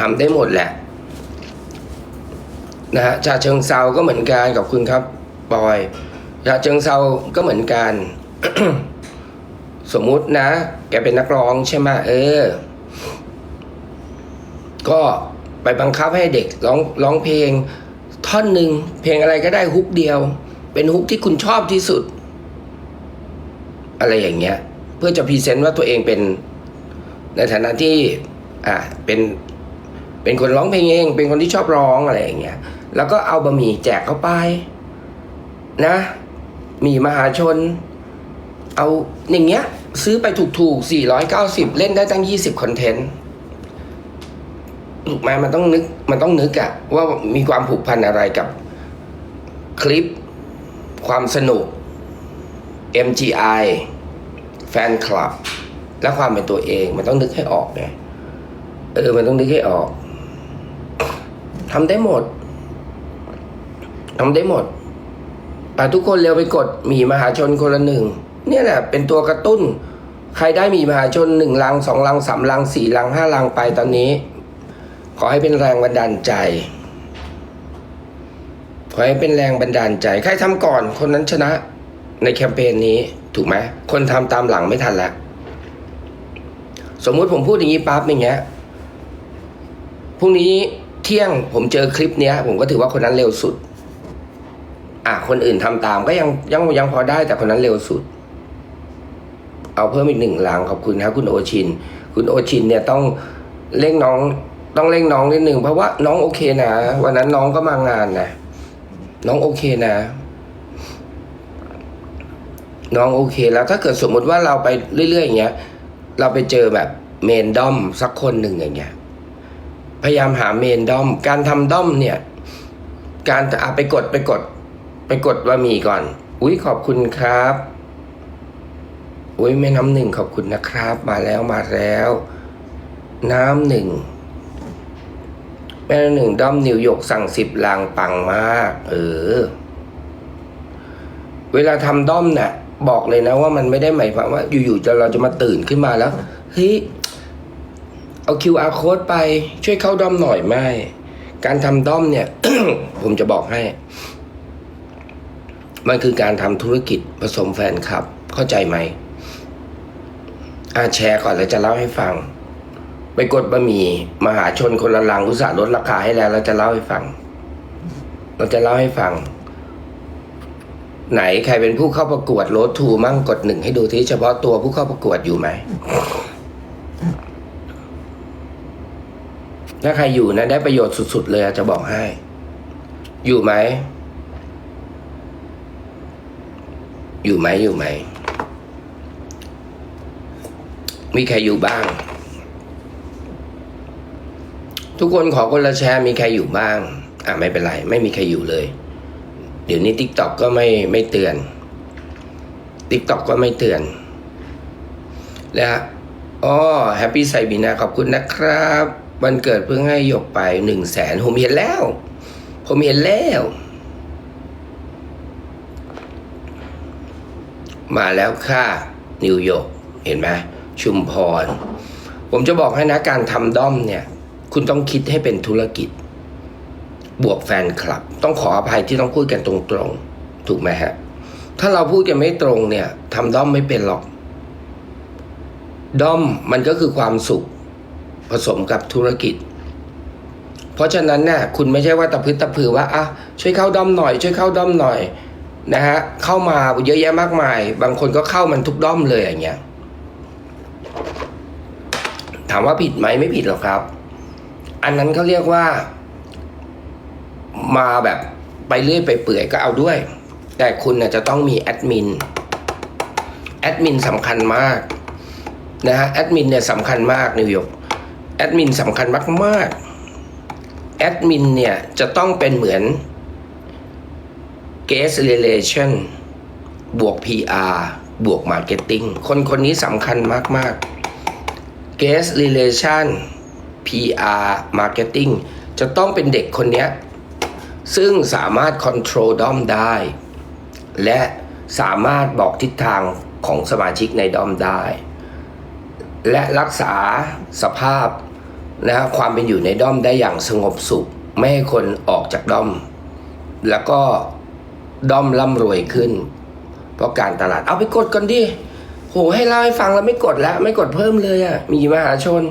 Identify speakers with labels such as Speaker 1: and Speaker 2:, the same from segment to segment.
Speaker 1: ทำได้หมดแหละนะฮะชาเชิงเซาก็เหมือนกันกับคุณครับบอยชาเชิงเซาก็เหมือนกัน สมมุตินะ แกเป็นนักร้องใช่ไหมเออ ก็ไปบังคับให้เด็กร้องร้องเพลง ท่อนหนึ่งเพลงอะไรก็ได้ฮุกเดียว เป็นฮุกที่คุณชอบที่สุด อะไรอย่างเงี้ย เพื่อจะพรีเซนต์ว่าตัวเองเป็น ในฐานะที่ อ่าเป็น เป็นคนร้องเพลงเอง เป็นคนที่ชอบร้องอะไรอย่างเงี้ย แล้วก็เอาบะหมี่แจกเข้าไป นะหมี่มหาชน เอาอย่างเงี้ย ซื้อไปถูกๆ 490 เล่นได้ตั้ง 20 คอนเทนต์ถูกไหมมันต้องนึก มันต้องนึกอะว่ามีความผูกพันอะไรกับคลิป ความสนุก MGI แฟนคลับ และความเป็นตัวเอง มันต้องนึกให้ออกไงเออ มันต้องนึกให้ออก ทำได้หมดทำได้หมดอะทุกคนเร็วไปกดหมีมหาชนคนละหนึ่งเนี่ยแหละเป็นตัวกระตุ้น ใครได้หมีมหาชนหนึ่งลังสองลังสามลังสี่ลังห้าลังไปตอนนี้ ขอให้เป็นแรงบันดาลใจ ขอให้เป็นแรงบันดาลใจ ใครทำก่อนคนนั้นชนะในแคมเปญนี้ถูกไหมคนทำตามหลังไม่ทันแล้วสมมุติผมพูดอย่างนี้ปั๊บอย่างเงี้ยพรุ่งนี้ เที่ยงผมเจอคลิปเนี้ย ผมก็ถือว่าคนนั้นเร็วสุด อะคนอื่นทำตามก็ยังยังยังพอได้แต่คนนั้นเร็วสุด เอาเพิ่มอีกหนึ่งลังขอบคุณครับคุณโอชิน คุณโอชินเนี่ยต้องเร่งน้องต้องเร่งน้องนิดหนึ่งเพราะว่าน้องโอเคนะวันนั้นน้องก็มางานนะน้องโอเคนะ น้องโอเคแล้วถ้าเกิดสมมุติว่าเราไปเรื่อยๆอย่างเงี้ย เราไปเจอแบบเมนดอมสักคนหนึ่งอย่างเงี้ย พยายามหาเมนดอม การทำด้อมเนี่ย การอะไปกดไปกด ไปกดว่ามีก่อน อุ้ยขอบคุณครับ อุ้ยแม่น้ำหนึ่งขอบคุณนะครับ มาแล้วมาแล้ว น้ำหนึ่งแม่น้ำหนึ่งด้อมนิวยกสั่งสิบลางปังมาก เออ เวลาทำด้อมเนี่ยบอกเลยนะว่ามันไม่ได้หมายความว่า อยู่ๆจะเราจะมาตื่นขึ้นมาแล้วเฮ้ย เอา QR code ไปช่วยเข้าด้อมหน่อยไม่ การทำด้อมเนี่ย ผมจะบอกให้ มันคือการทำธุรกิจผสมแฟนคลับ เข้าใจไหมอาแชร์ก่อนแล้วจะเล่าให้ฟัง ไปกดบะหมี่มหาชนคนละลังอุตส่าห์ลดราคาให้แล้วเราจะเล่าให้ฟัง เราจะเล่าให้ฟัง ไหนใครเป็นผู้เข้าประกวดโรดทูมั่งกดหนึ่งให้ดูที่เฉพาะตัวผู้เข้าประกวดอยู่ไหม ถ้าใครอยู่นะได้ประโยชน์สุด ๆ เลยจะบอกให้ อยู่ไหม อยู่ไหมอยู่ไหม มีใครอยู่บ้าง ทุกคนขอคนละแชร์มีใครอยู่บ้าง อะไม่เป็นไร ไม่มีใครอยู่เลย เดี๋ยวนี้ทิกตอกก็ไม่ไม่เตือนทิกตอกก็ไม่เตือน แล้วอ๋อแฮปปี้ไซบีนาขอบคุณนะครับ วันเกิดเพิ่งให้หยกไปหนึ่งแสนผมเห็นแล้ว ผมเห็นแล้ว มาแล้วค่ะนิวยอร์กเห็นไหมชุมพร ผมจะบอกให้นะการทำด้อมเนี่ย คุณต้องคิดให้เป็นธุรกิจ บวกแฟนคลับ ต้องขออภัยที่ต้องพูดกันตรงๆ ถูกไหมฮะ ถ้าเราพูดกันไม่ตรงเนี่ยทำด้อมไม่เป็นหรอก ด้อมมันก็คือความสุข ผสมกับธุรกิจ เพราะฉะนั้นเนี่ยคุณไม่ใช่ว่าตะพึดตะพือว่าอะช่วยเข้าด้อมหน่อย ช่วยเข้าด้อมหน่อยนะฮะเข้ามาเยอะแยะมากมาย บางคนก็เข้ามันทุกด้อมเลยอย่างเงี้ยถามว่าผิดไหมไม่ผิดหรอกครับ อันนั้นเขาเรียกว่า มาแบบไปเรื่อยไปเปื่อยก็เอาด้วย แต่คุณน่ะจะต้องมีแอดมินแอดมินสำคัญมากนะฮะแอดมินเนี่ยสำคัญมากนิวยอร์ก แอดมินสำคัญมากๆแอดมินเนี่ยจะต้องเป็นเหมือน guest relation บวก PR บวก marketing คนคนนี้สำคัญมาก ๆ guest relation PR marketing จะต้องเป็นเด็กคนเนี้ยซึ่งสามารถ control ด้อมได้ และสามารถบอกทิศทางของสมาชิกในด้อมได้ และรักษาสภาพนะฮะความเป็นอยู่ในด้อมได้อย่างสงบสุข ไม่ให้คนออกจากด้อม แล้วก็ด้อมร่ำรวยขึ้น เพราะการตลาดเอาไปกดก่อนดิโหให้เล่าให้ฟังแล้วไม่กดแล้ว ไม่กดเพิ่มเลยอะ่ะมีมหาชน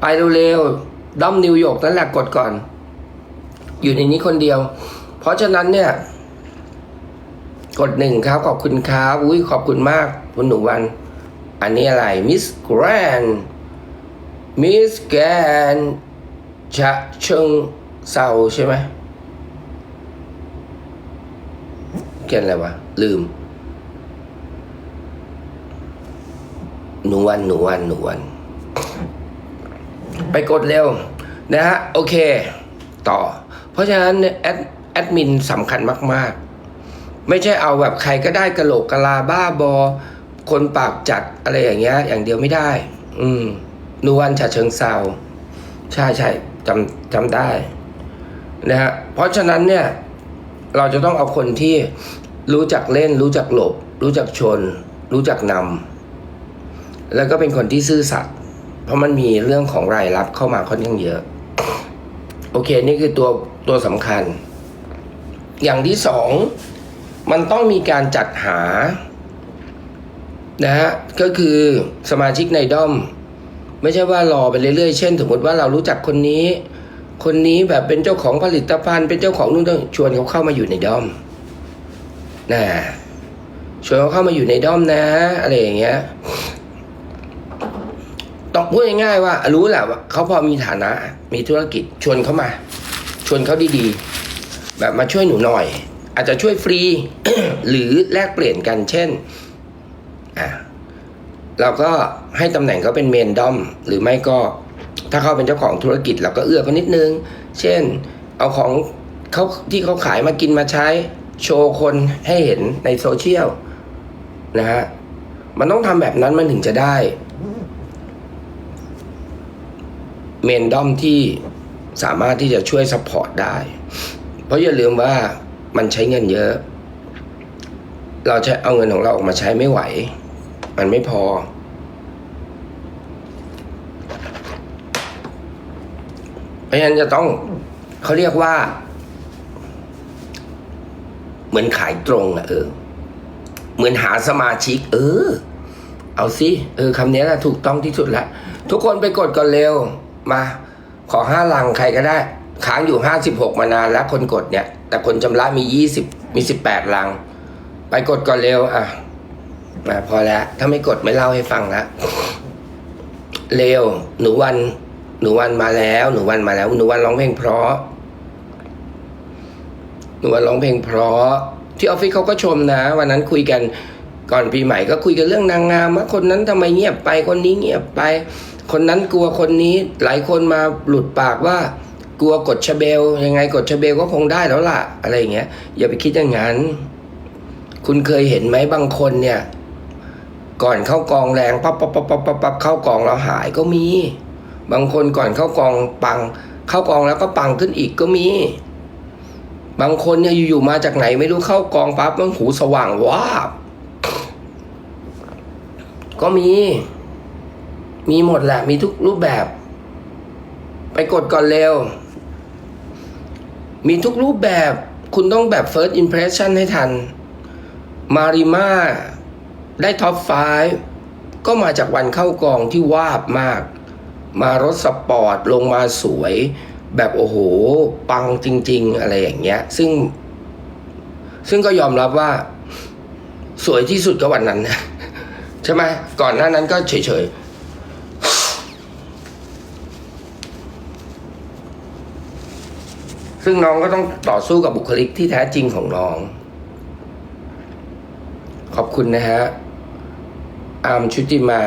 Speaker 1: ไปเร็วๆด้อมนิวยอร์กนั่นแหละกดก่อน อยู่ในนี้คนเดียว เพราะฉะนั้นเนี่ย กดหนึ่งครับขอบคุณครับอุ้ยขอบคุณมากคุณหนูวัน อันนี้อะไรมิสแกรนมิสแกรนชะเชิงเซาใช่ไหมเขียนอะไรวะ ลืม หนูวันหนูวันหนูวัน ไปกดเร็ว นะฮะ โอเค ต่อ เพราะฉะนั้นแอดแอดมินสำคัญมาก ๆ ไม่ใช่เอาแบบใครก็ได้กระโหลกกะลาบ้าบอ คนปากจัดอะไรอย่างเงี้ย อย่างเดียวไม่ได้ อืมนูวันฉะเชิงเซาใช่ใช่จำจำได้นะฮะเพราะฉะนั้นเนี่ย เราจะต้องเอาคนที่รู้จักเล่น รู้จักหลบ รู้จักชน รู้จักนำแล้วก็เป็นคนที่ซื่อสัตย์เพราะมันมีเรื่องของรายรับเข้ามาค่อนข้างเยอะ โอเค นี่คือตัวตัวสำคัญ อย่างที่สอง มันต้องมีการจัดหา นะฮะก็คือสมาชิกในด้อม ไม่ใช่ว่ารอไปเรื่อยๆ เช่น สมมติว่าเรารู้จักคนนี้ คนนี้แบบเป็นเจ้าของผลิตภัณฑ์ เป็นเจ้าของนู่นนี่ชวนเขาเข้ามาอยู่ในด้อมนะชวนเขาเข้ามาอยู่ในด้อมนะ อะไรอย่างเงี้ยต้องพูดง่ายๆว่า รู้แหละว่าเขาพอมีฐานะ มีธุรกิจชวนเขามา ชวนเขาดีๆ แบบมาช่วยหนูหน่อย อาจจะช่วยฟรี หรือแลกเปลี่ยนกันเช่น เราก็ให้ตำแหน่งเขาเป็นเมนดอม หรือไม่ก็ถ้าเขาเป็นเจ้าของธุรกิจเราก็เอื้อเขานิดนึง เช่น เอาของเขาที่เขาขายมากินมาใช้ โชว์คนให้เห็นในโซเชียลนะฮะมันต้องทำแบบนั้นมันถึงจะได้ เมนดอมที่สามารถที่จะช่วยสปอร์ตได้ เพราะอย่าลืมว่ามันใช้เงินเยอะ เราจะเอาเงินของเราออกมาใช้ไม่ไหว มันไม่พอ เพราะฉะนั้นจะต้องเขาเรียกว่า เหมือนขายตรงอะเออ เหมือนหาสมาชิก เออ เอาสิเออคำนี้แหละถูกต้องที่สุดละทุกคนไปกดก่อนเร็ว มา ขอห้าลังใครก็ได้ ค้างอยู่ห้าสิบหกมานานแล้วคนกดเนี่ย แต่คนชำระมียี่สิบมีสิบแปดลัง ไปกดก่อนเร็ว อะ มาพอแล้ว ถ้าไม่กดไม่เล่าให้ฟังละเร็ว หนูวัน หนูวันมาแล้ว หนูวันมาแล้ว หนูวันร้องเพลงเพราะ หนูวันร้องเพลงเพราะ ที่ออฟฟิศเขาก็ชมนะ วันนั้นคุยกันก่อนปีใหม่ก็คุยกันเรื่องนางงามว่าคนนั้นทำไมเงียบไปคนนี้เงียบไป คนนั้นกลัวคนนี้หลายคนมาหลุดปากว่า กลัวกดชเบล ยังไงกดชเบลก็คงได้แล้วล่ะ อะไรอย่างเงี้ยอย่าไปคิดอย่างนั้น คุณเคยเห็นไหมบางคนเนี่ย ก่อนเข้ากองแรงปั๊บปั๊บปั๊บปั๊บปั๊บปั๊บเข้ากองแล้วหายก็มี บางคนก่อนเข้ากองปัง เข้ากองแล้วก็ปังขึ้นอีกก็มี บางคนเนี่ยอยู่ๆมาจากไหนไม่รู้เข้ากองปั๊บมันหูสว่างวาบก็มี มีหมดแหละ มีทุกรูปแบบ ไปกดก่อนเร็ว มีทุกรูปแบบ คุณต้องแบบ first impression ให้ทัน มาริมา ได้ท็อป 5 ก็มาจากวันเข้ากองที่วาบมาก มารถสปอร์ตลงมาสวย แบบโอ้โห ปังจริง ๆ อะไรอย่างเงี้ย ซึ่ง ซึ่งก็ยอมรับว่า สวยที่สุดก็วันนั้นนะใช่ไหมก่อนหน้านั้นก็เฉย ๆซึ่งน้องก็ต้องต่อสู้กับบุคลิกที่แท้จริงของน้อง ขอบคุณนะฮะ อามชุติมา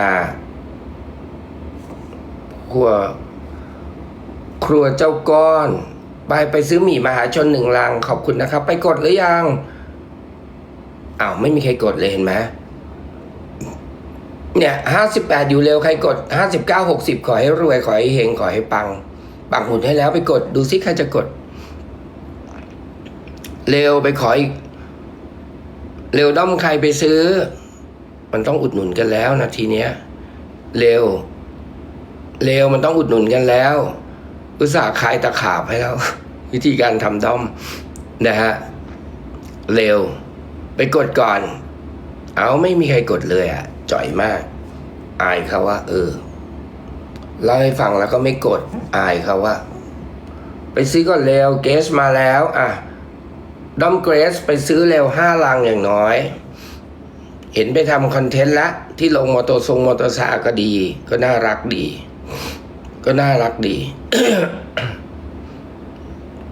Speaker 1: ครัว ครัวเจ้าก้อน ไปไปซื้อหมี่มหาชนหนึ่งลังขอบคุณนะครับ ไปกดหรือยังอ้าวไม่มีใครกดเลยเห็นไหมเนี่ยห้าสิบแปดอยู่เร็วใครกดห้าสิบเก้าหกสิบขอให้รวยขอให้เฮงขอให้ปังปังหุ่นให้แล้วไปกดดูซิใครจะกด เร็วไปขออีก เร็วด้อมใครไปซื้อ มันต้องอุดหนุนกันแล้วนาทีเนี้ยเร็วเลวมันต้องอุดหนุนกันแล้ว อุตส่าห์คลายตะขาบให้แล้ว วิธีการทำด้อมนะฮะเร็ว ไปกดก่อน เอาไม่มีใครกดเลยอะจ่อยมาก อายเขาว่า เออเล่าให้ฟังแล้วก็ไม่กดอายเขาว่า ไปซื้อก่อนเร็วเกสมาแล้ว อะด้อมเกรสไปซื้อเร็วห้าลังอย่างน้อย เห็นไปทำคอนเทนต์ละที่ลงมอเตอร์ทรงมอเตอร์ซค์ก็ดี ก็น่ารักดี ก็น่ารักดี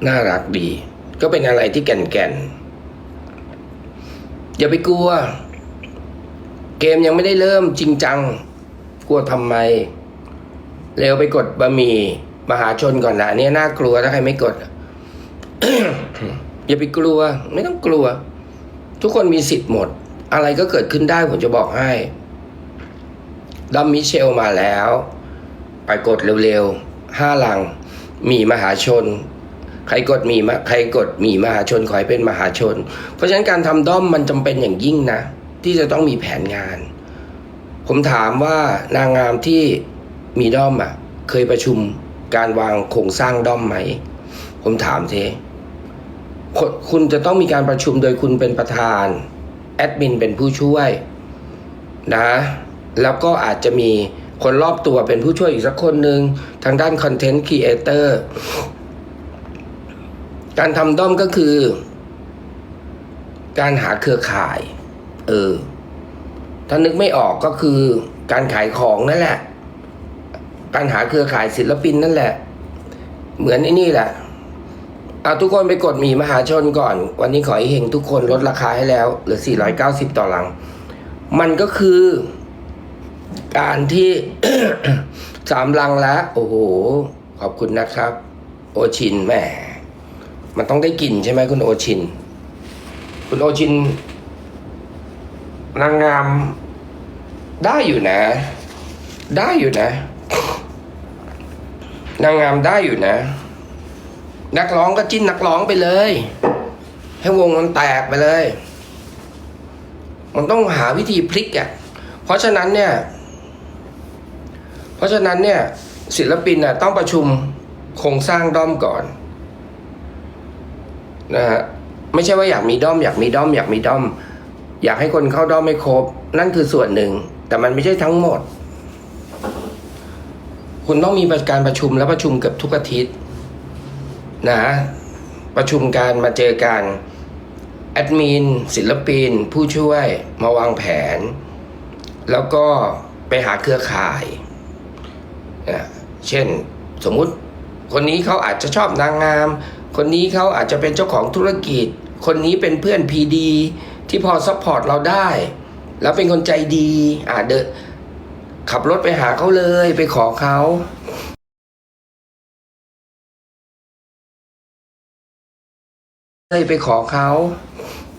Speaker 1: น่ารักดี ก็เป็นอะไรที่แก่นๆอย่าไปกลัว เกมยังไม่ได้เริ่มจริงจัง กลัวทำไม เร็วไปกดบะหมี่มหาชนก่อนนะอันนี้น่ากลัวถ้าใครไม่กด อย่าไปกลัว ไม่ต้องกลัว ทุกคนมีสิทธิ์หมด อะไรก็เกิดขึ้นได้ผมจะบอกให้ดัมมิเชลมาแล้ว ไปกดเร็วๆห้าลัง มีมหาชน ใครกดมีมาใครกดมีมหาชนขอให้เป็นมหาชน เพราะฉะนั้นการทำด้อมมันจำเป็นอย่างยิ่งนะ ที่จะต้องมีแผนงาน ผมถามว่านางงามที่มีด้อมอะ เคยประชุมการวางโครงสร้างด้อมไหม ผมถามเทคุณคุณจะต้องมีการประชุมโดยคุณเป็นประธาน แอดมินเป็นผู้ช่วยนะ แล้วก็อาจจะมีคนรอบตัวเป็นผู้ช่วยอีกสักคนหนึ่งทางด้านคอนเทนต์ครีเอเตอร์การทำด้อมก็คือ การหาเครือข่าย เออ ถ้านึกไม่ออกก็คือการขายของนั่นแหละ การหาเครือข่ายศิลปินนั่นแหละ เหมือนไอ้นี่แหละ เอาทุกคนไปกดหมีมหาชนก่อน วันนี้ขอให้เฮงทุกคนลดราคาให้แล้วเหลือ 490 ต่อหลัง มันก็คือ การที่ สามลังแล้ว โอ้โห ขอบคุณนะครับ โอชินแหมมันต้องได้กลิ่นใช่ไหมคุณโอชิน คุณโอชินนางงามได้อยู่นะ ได้อยู่นะ นางงามได้อยู่นะ นักร้องก็จิ้นนักร้องไปเลย ให้วงมันแตกไปเลย มันต้องหาวิธีพลิกอะ่ะเพราะฉะนั้นเนี่ย เพราะฉะนั้นเนี่ย ศิลปินน่ะต้องประชุมโครงสร้างด้อมก่อนนะฮะไม่ใช่ว่าอยากมีด้อม อยากมีด้อม อยากมีด้อม อยากให้คนเข้าด้อมไม่ครบ นั่นคือส่วนหนึ่ง แต่มันไม่ใช่ทั้งหมด คุณต้องมีการประชุมและประชุมเกือบทุกอาทิตย์ นะ ประชุมการมาเจอกันแอดมินศิลปิน ผู้ช่วยมาวางแผน แล้วก็ไปหาเครือข่ายนะเช่นสมมุติคนนี้เขาอาจจะชอบนางงาม คนนี้เขาอาจจะเป็นเจ้าของธุรกิจ คนนี้เป็นเพื่อนพีดีที่พอซัพพอร์ตเราได้ แล้วเป็นคนใจดีอ่าเดขับรถไปหาเขาเลยไปขอเขา เลยไปขอเขา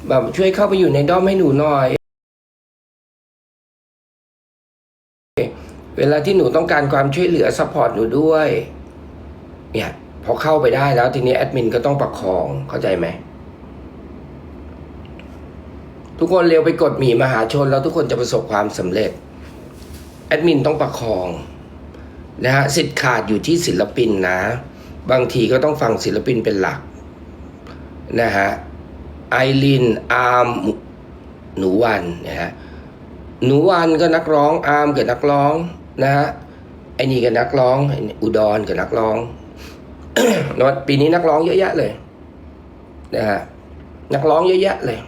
Speaker 1: แบบช่วยเข้าไปอยู่ในด้อมให้หนูหน่อย เวลาที่หนูต้องการความช่วยเหลือซัพพอร์ตหนูด้วย เนี่ยพอเข้าไปได้แล้วทีนี้แอดมินก็ต้องประคองเข้าใจไหม ทุกคนเร็วไปกดหมีมหาชน แล้วทุกคนจะประสบความสำเร็จ แอดมินต้องประคองนะฮะสิทธิ์ขาดอยู่ที่ศิลปินนะ บางทีก็ต้องฟังศิลปินเป็นหลัก นะฮะไอรินอาร์มหนูวันนะฮะหนูวันก็นักร้องอาร์มกับนักร้องนะฮะไอ้นี่ก็นักร้อง อุดรกับนักร้องนวดปีนี้นักร้องเยอะแยะเลยนะฮะนักร้องเยอะแยะเลย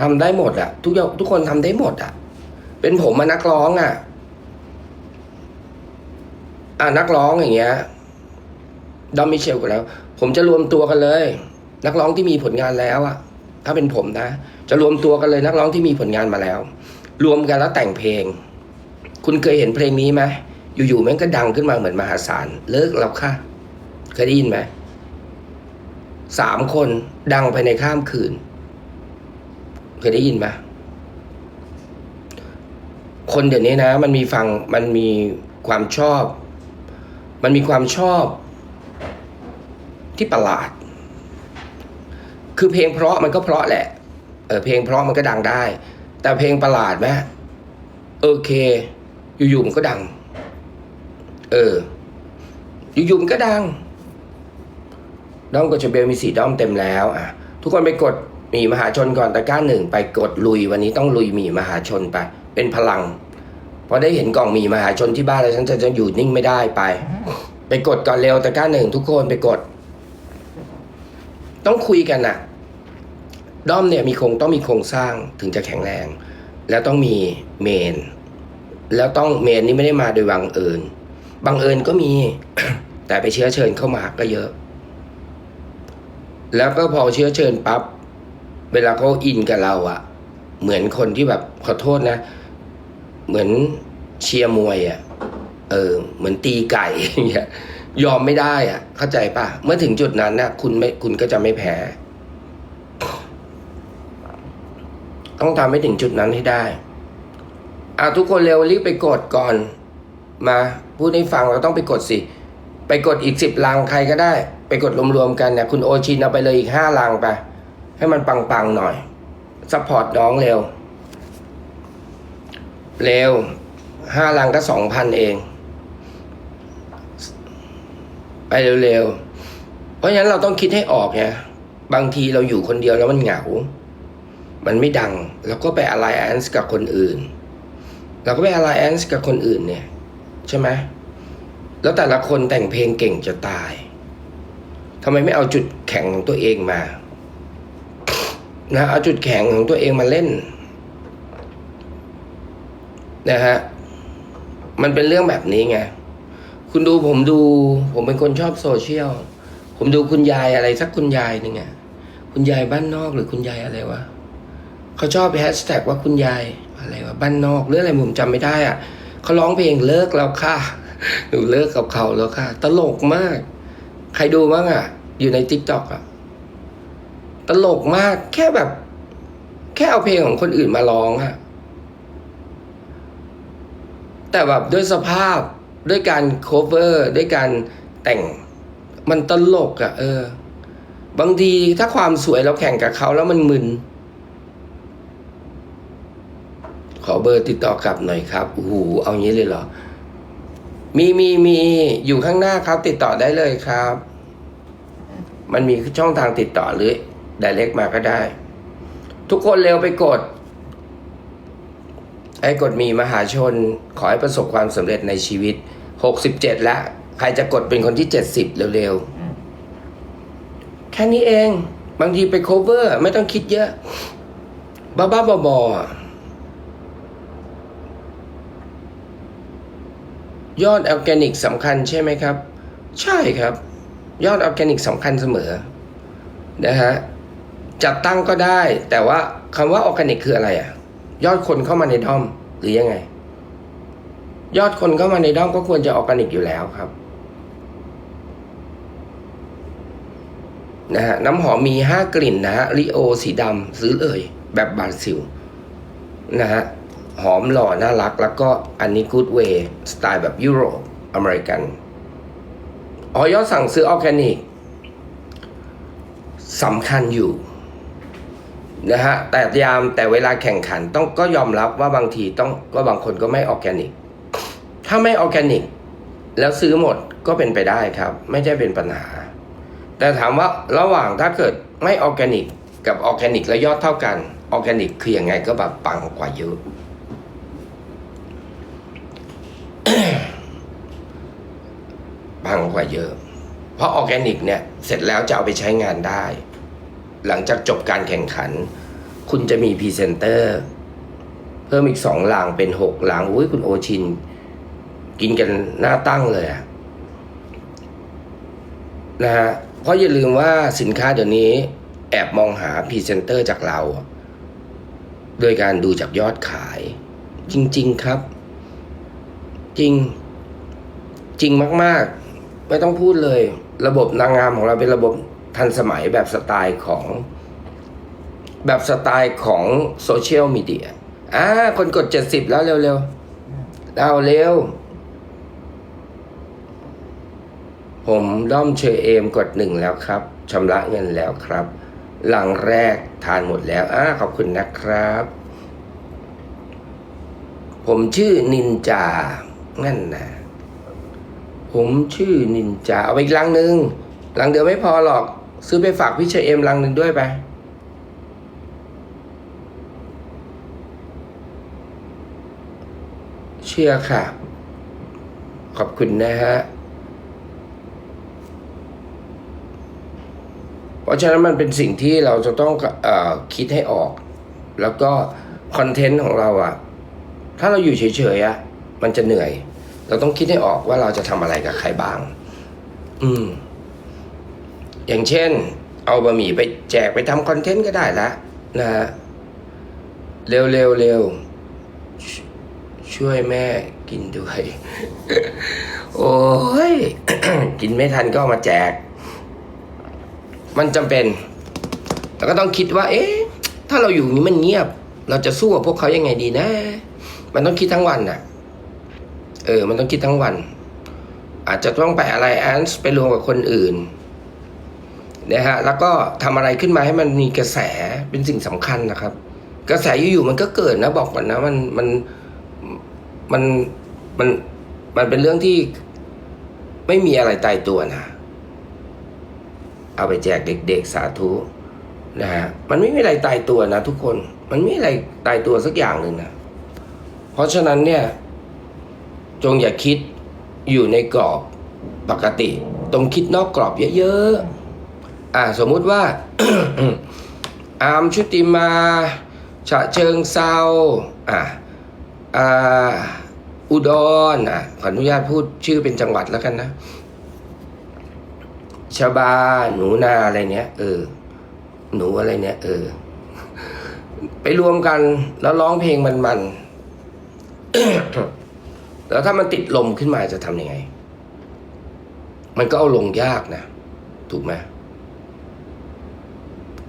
Speaker 1: ทำได้หมดอะทุกอย่างทุกคนทำได้หมดอะเป็นผมมานักร้องอะอ่านักร้องอย่างเงี้ยดอมมิเชลกันแล้ว ผมจะรวมตัวกันเลย นักร้องที่มีผลงานแล้วอะถ้าเป็นผมนะ จะรวมตัวกันเลยนักร้องที่มีผลงานมาแล้ว รวมกันแล้วแต่งเพลง คุณเคยเห็นเพลงนี้ไหมอยู่ๆแม่งก็ดังขึ้นมาเหมือนมหาศาลเลิกแล้วค่ะเคยได้ยินไหมสามคนดังภายในข้ามคืน เคยได้ยินไหมคนเดี๋ยวนี้นะ มันมีฟังมันมีความชอบ มันมีความชอบที่ประหลาด คือเพลงเพราะมันก็เพราะแหละ เออเพลงเพราะมันก็ดังได้ แต่เพลงประหลาดไหมโอเค อยู่ๆมันก็ดัง เออ อยู่ๆมันก็ดังด้อมกดชเบลมีสีด้อมเต็มแล้วอะทุกคนไปกดหมีมหาชนก่อนตะก้าหนึ่งไปกดลุยวันนี้ต้องลุยหมีมหาชนไป เป็นพลังพอได้เห็นกล่องหมีมหาชนที่บ้านแล้วฉันจะจะอยู่นิ่งไม่ได้ไป ไปกดก่อนเร็วตะก้าหนึ่งทุกคนไปกด ต้องคุยกันน่ะด้อมเนี่ยมีโครงต้องมีโครงสร้างถึงจะแข็งแรง แล้วต้องมีเมน แล้วต้องเมนนี่ไม่ได้มาโดยบังเอิญบังเอิญก็มี แต่ไปเชื้อเชิญเข้ามาก็เยอะ แล้วก็พอเชื้อเชิญปั๊บเวลาเขาอินกับเราอะเหมือนคนที่แบบขอโทษนะ เหมือนเชียร์มวยอะเออ เหมือนตีไก่อย่างเงี้ย ยอมไม่ได้อะเข้าใจปะเมื่อถึงจุดนั้นนะคุณไม่คุณก็จะไม่แพ้ ต้องทำให้ถึงจุดนั้นให้ได้อะทุกคนเร็วรีบไปกดก่อน มาพูดให้ฟังเราต้องไปกดสิ ไปกดอีกสิบลังใครก็ได้ ไปกดรวมๆกันเนี่ยคุณโอชินเอาไปเลยอีกห้าลังไป ให้มันปังๆหน่อยซัพพอร์ตน้องเร็ว เร็วห้าลังก็สองพันเอง ไปเร็วๆ เพราะฉะนั้นเราต้องคิดให้ออกไงบางทีเราอยู่คนเดียวแล้วมันเหงา มันไม่ดังเราก็ไป alliance กับคนอื่น เราก็ไป alliance กับคนอื่นเนี่ย ใช่ไหมแล้วแต่ละคนแต่งเพลงเก่งจะตายทำไมไม่เอาจุดแข็งของตัวเองมา นะเอาจุดแข็งของตัวเองมาเล่นนะฮะมันเป็นเรื่องแบบนี้ไง คุณดูผมดู ผมเป็นคนชอบโซเชียล ผมดูคุณยายอะไรสักคุณยายหนึ่งอะคุณยายบ้านนอกหรือคุณยายอะไรวะเขาชอบแฮชแท็กว่าคุณยายอะไรวะบ้านนอกหรืออะไรผมจำไม่ได้อะเขาร้องเพลงเลิกแล้วค่ะหนูเลิกกับเขาแล้วค่ะ ตลกมาก ใครดูบ้างอะอยู่ในทิกตอกอะตลกมากแค่แบบ แค่เอาเพลงของคนอื่นมาร้องอะแต่แบบด้วยสภาพ ด้วยการโคเวอร์ด้วยการแต่งมันตลกอะเออ บางทีถ้าความสวยเราแข่งกับเขาแล้วมันมึน ขอเบอร์ติดต่อกลับหน่อยครับโอ้โหเอางี้เลยเหรอ มีมีมีอยู่ข้างหน้าครับ ติดต่อได้เลยครับ มันมีช่องทางติดต่อหรือ direct มาก็ได้ ทุกคนเร็วไปกด ไอ้กดมีมหาชนขอให้ประสบความสำเร็จในชีวิต 67 แล้ว ใครจะกดเป็นคนที่ 70 เร็วๆ แค่นี้เอง บางทีไป cover ไม่ต้องคิดเยอะ บ้าๆบอๆอยอดออร์แกนิกสำคัญใช่ไหมครับ ใช่ครับ ยอดออร์แกนิกสำคัญเสมอ นะฮะ จัดตั้งก็ได้ แต่ว่าคำว่าออร์แกนิกคืออะไรอะ ยอดคนเข้ามาในด้อมหรือยังไง ยอดคนเข้ามาในด้อมก็ควรจะออร์แกนิกอยู่แล้วครับนะฮะน้ำหอมมีห้ากลิ่นนะฮะริโอสีดำซื้อเลย แบบบราซิลนะฮะหอมหล่อน่ารัก แล้วก็อันนี้กูดเวย์สไตล์แบบยุโรปอเมริกันอ๋อยอดสั่งซื้อออร์แกนิกสำคัญอยู่ นะฮะแต่ยามแต่เวลาแข่งขันต้องก็ยอมรับว่าบางทีต้องก็บางคนก็ไม่ออแกนิก ถ้าไม่ออแกนิก แล้วซื้อหมดก็เป็นไปได้ครับ ไม่ใช่เป็นปัญหา แต่ถามว่าระหว่างถ้าเกิดไม่ออแกนิก กับออแกนิกแล้วยอดเท่ากันออแกนิกคือยังไงก็แบบปังกว่าเยอะปังกว่าเยอะ เพราะออแกนิกเนี่ยเสร็จแล้วจะเอาไปใช้งานได้ หลังจากจบการแข่งขัน คุณจะมีพรีเซนเตอร์ เพิ่มอีกสองลางเป็นหกลางอุ้ยคุณโอชิน กินกันหน้าตั้งเลยอะนะฮะเพราะอย่าลืมว่าสินค้าเดี๋ยวนี้แอบมองหาพรีเซนเตอร์จากเรา โดยการดูจากยอดขาย จริง ๆครับ จริง จริงมาก ๆ ไม่ต้องพูดเลย ระบบนางงามของเราเป็นระบบ ทันสมัยแบบสไตล์ของ แบบสไตล์ของโซเชียลมีเดียอ่าคนกดเจ็ดสิบแล้วเร็วๆเอาเร็ว ผมด้อมเชอเอมกดหนึ่งแล้วครับชำระเงินแล้วครับ หลังแรกทานหมดแล้วอ่าขอบคุณนะครับ ผมชื่อนินจานั่นนะผมชื่อนินจา เอาไปอีกลังหนึ่งลังเดียวไม่พอหรอก ซื้อไปฝากพี่เชยเอ็มลังหนึ่งด้วยไป เชื่อค่ะ ขอบคุณนะฮะ เพราะฉะนั้นมันเป็นสิ่งที่เราจะต้องอคิดให้ออก แล้วก็คอนเทนต์ของเราอะถ้าเราอยู่เฉยๆอะมันจะเหนื่อย เราต้องคิดให้ออกว่าเราจะทำอะไรกับใครบ้าง อืม อย่างเช่น เอาบะหมี่ไปแจกไปทำคอนเทนต์ก็ได้ละนะฮะเร็วเร็วเร็วชช่วยแม่กินด้วย โอ้ย กินไม่ทันก็ามาแจก มันจำเป็น แล้วก็ต้องคิดว่า เอ๊ะ ถ้าเราอยู่นี้มันเงียบ เราจะสู้กับพวกเขายังไงดีนะ มันต้องคิดทั้งวันน่ะ เออ มันต้องคิดทั้งวัน อาจจะต้องไปอะไรแอนส์ไปรวมกับคนอื่น นะฮะแล้วก็ทำอะไรขึ้นมาให้มันมีกระแสเป็นสิ่งสำคัญนะครับ กระแสอยู่ๆมันก็เกิดนะบอกก่อนนะมันมันมันมันมันเป็นเรื่องที่ไม่มีอะไรตายตัวนะ เอาไปแจกเด็กๆสาธุนะฮะมันไม่มีอะไรตายตัวนะ ทุกคน มันไม่มีอะไรตายตัวสักอย่างหนึ่งนะเพราะฉะนั้นเนี่ย จงอย่าคิดอยู่ในกรอบปกติ ตรงคิดนอกกรอบเยอะๆ อ่าสมมุติว่าอาร์มชุติมาฉะเชิงเซาอ่าอ่าอุดรอะขออนุญาตพูดชื่อเป็นจังหวัดแล้วกันนะชบา หนูนาอะไรเนี้ย เออ หนูอะไรเนี้ย เออ ไปรวมกันแล้วร้องเพลงมันๆแล้วถ้ามันติดลมขึ้นมาจะทำยังไง มันก็เอาลงยากนะ ถูกไหม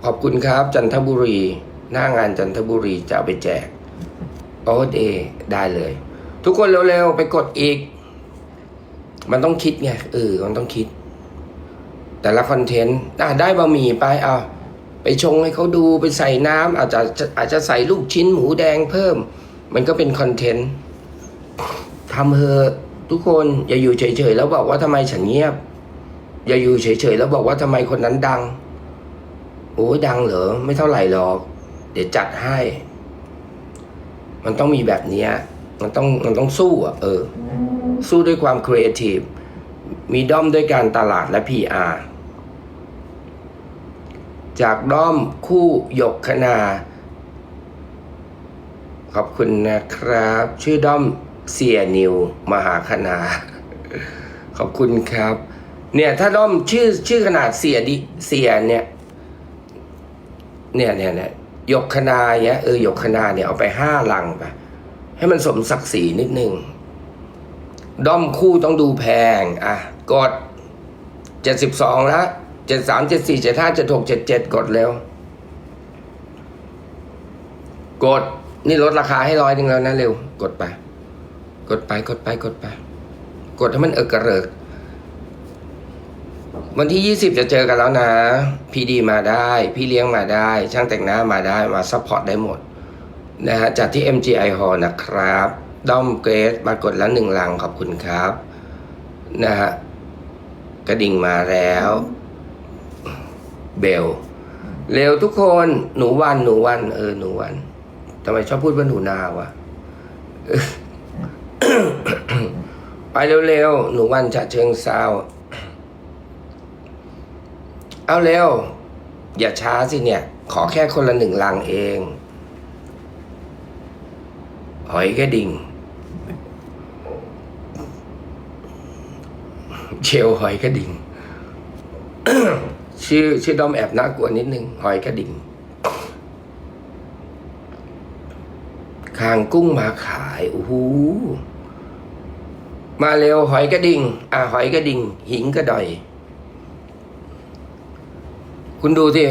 Speaker 1: ขอบคุณครับ จันทบุรี หน้างานจันทบุรีจะเอาไปแจกโอเดได้เลย ทุกคนเร็วๆ ไปกดอีก มันต้องคิดไงเออมันต้องคิด แต่ละคอนเทนต์ได้บะหมี่ไปเอาไปชงให้เขาดูไปใส่น้ำอาจจะอาจจะใส่ลูกชิ้นหมูแดงเพิ่ม มันก็เป็นคอนเทนต์ทำเถอะทุกคนอย่าอยู่เฉยๆแล้วบอกว่าทำไมฉันเงียบ อย่าอยู่เฉยๆแล้วบอกว่าทำไมคนนั้นดัง โอ้ยดังเหรอ ไม่เท่าไหร่หรอก เดี๋ยวจัดให้ มันต้องมีแบบนี้มันต้องมันต้องสู้อะเออ สู้ด้วยความครีเอทีฟมีด้อมด้วยการตลาดและ PR จากด้อมคู่หยกคณา ขอบคุณนะครับ ชื่อด้อมเสียนิว มหาคณา ขอบคุณครับ เนี่ยถ้าด้อมชื่อชื่อขนาดเสียดิเสียเนี่ย เนี่ยเนี่ยเนี่ยหยกคณาเนี้ยเออหยกคณาเนี่ยเอาไปห้าลังไปให้มันสมศักดิ์ศรีนิดนึง ด้อมคู่ต้องดูแพง อะ กดเจ็ดสิบสองแล้วเจ็ดสามเจ็ดสี่เจ็ดห้าเจ็ดหกเจ็ดเจ็ดกดเร็ว กดนี่ลดราคาให้ร้อยหนึ่งแล้วนะเร็ว กดไป กดไปกดไปกดไป กดให้มันเออกระเริก วันที่ยี่สิบจะเจอกันแล้วนะ พี่ดีมาได้ พี่เลี้ยงมาได้ ช่างแต่งหน้ามาได้ มาซัพพอร์ตได้หมดนะฮะจัดที่ MGI Hall นะครับด้อมเกรสมากดแล้วหนึ่งลังขอบคุณครับ นะฮะกระดิ่งมาแล้ว เบล เร็วทุกคนหนูวันหนูวัน เออ หนูวันทำไมชอบพูดว่าหนูนาวะไปเร็วๆ หนูวันจะเชิงเซา เอาเร็ว อย่าช้าสิเนี่ย ขอแค่คนละหนึ่งลังเอง หอยกระดิ่ง เชลหอยกระดิ่ง ชื่อชื่อด้อมแอบน่ากลัวนิดนึง หอยกระดิ่งคางกุ้งมาขายโอ้โหมาเร็วหอยกระดิ่ง อะหอยกระดิ่ง หิงกระดอย คุณดูสิ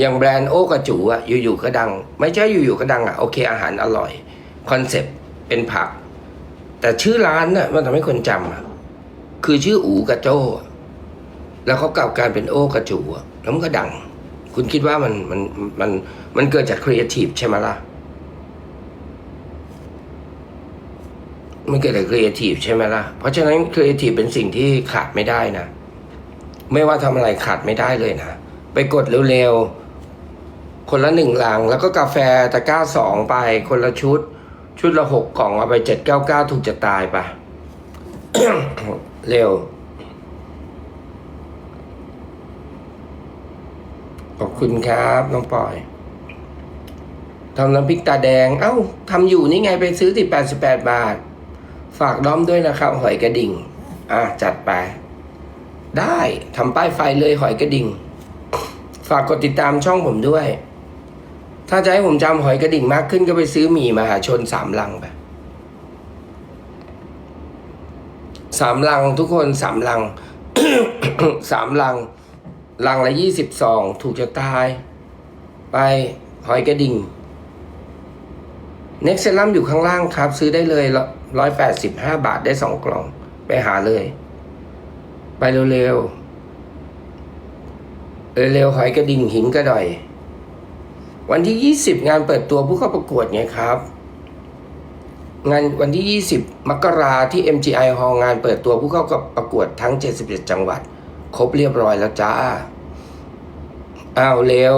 Speaker 1: อย่างแบรนด์โอกระจูอะอยู่ๆก็ดัง ไม่ใช่อยู่ๆก็ดังอะโอเคอาหารอร่อยคอนเซปต์เป็นผัก แต่ชื่อร้านน่ะมันทำให้คนจำอะคือชื่ออูกระโจ้อะแล้วเขากลับกลารเป็นโอกระจูอะแล้วมันก็ดัง คุณคิดว่ามันมันมันมันเกิดจากครีเอทีฟใช่ไหมล่ะมันเกิดจากครีเอทีฟใช่ไหมล่ะ เพราะฉะนั้นครีเอทีฟเป็นสิ่งที่ขาดไม่ได้นะ ไม่ว่าทำอะไรขาดไม่ได้เลยนะ ไปกดเร็วๆ คนละหนึ่งลัง แล้วก็กาแฟตะกร้าสองไป คนละชุด ชุดละหกกล่องเอาไปเจ็ดเก้าเก้าถูกจะตายปะเร็ว ขอบคุณครับน้องปอยทำน้ำพริกตาแดง เอ้าทำอยู่นี่ไงไปซื้อติดแปดสิบแปดบาท ฝากด้อมด้วยนะครับ หอยกระดิ่ง อะ จัดไป ได้ทำป้ายไฟเลยหอยกระดิ่ง ฝากกดติดตามช่องผมด้วย ถ้าจะให้ผมจำหอยกระดิ่งมากขึ้นก็ไปซื้อหมี่มหาชนสามลังไปสามลังทุกคนสามลังสามลัง ลังละยี่สิบสองถูกจะตาย ไปหอยกระดิ่งเน็กเซรั่มอยู่ข้างล่างครับ ซื้อได้เลยร้อยแปดสิบห้าบาทได้สองกล่อง ไปหาเลย ไปเร็วๆ เร็วหอยกระดิ่งหินกระดอย วันที่ยี่สิบงานเปิดตัวผู้เข้าประกวดไงครับ งานวันที่ยี่สิบมกราที่ MGI Hall งานเปิดตัวผู้เข้าประกวดทั้ง 77 จังหวัด ครบเรียบร้อยแล้วจ้าอ้าวเร็ว